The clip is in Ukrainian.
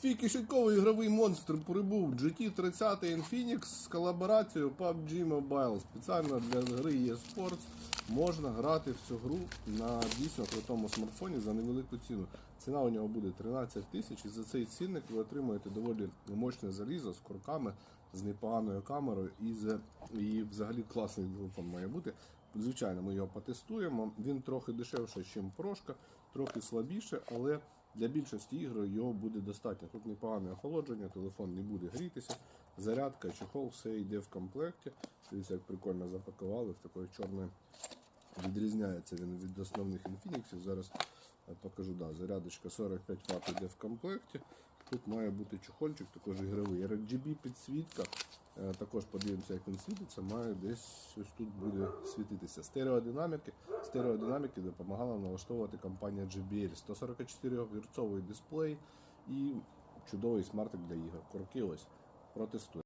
Твій кишеньковий ігровий монстр прибув GT30 Infinix з колаборацією PUBG Mobile. Спеціально для гри eSports можна грати в цю гру на дійсно крутому смартфоні за невелику ціну. Ціна у нього буде 13 тисяч, і за цей цінник ви отримуєте доволі мощне залізо з курками, з непоганою камерою і, з, і взагалі класний телефон має бути. Звичайно, ми його потестуємо. Він трохи дешевше, ніж прошка, трохи слабіше, але для більшості ігор його буде достатньо. Тут непогане охолодження, телефон не буде грітися, зарядка, чехол, все йде в комплекті. Дивіться, як прикольно запакували в такої чорної. Відрізняється він від основних інфініксів. Зараз покажу, да, зарядочка 45 Вт йде в комплекті. Тут має бути чохольчик, також ігровий. RGB підсвітка. Е, Також подивимося, як він світиться. Має десь ось тут буде світитися. Стереодинаміки. Стереодинаміки допомагала налаштовувати компанія JBL. 144 Гц дисплей і чудовий смартик для ігор. Корки ось протестуємо.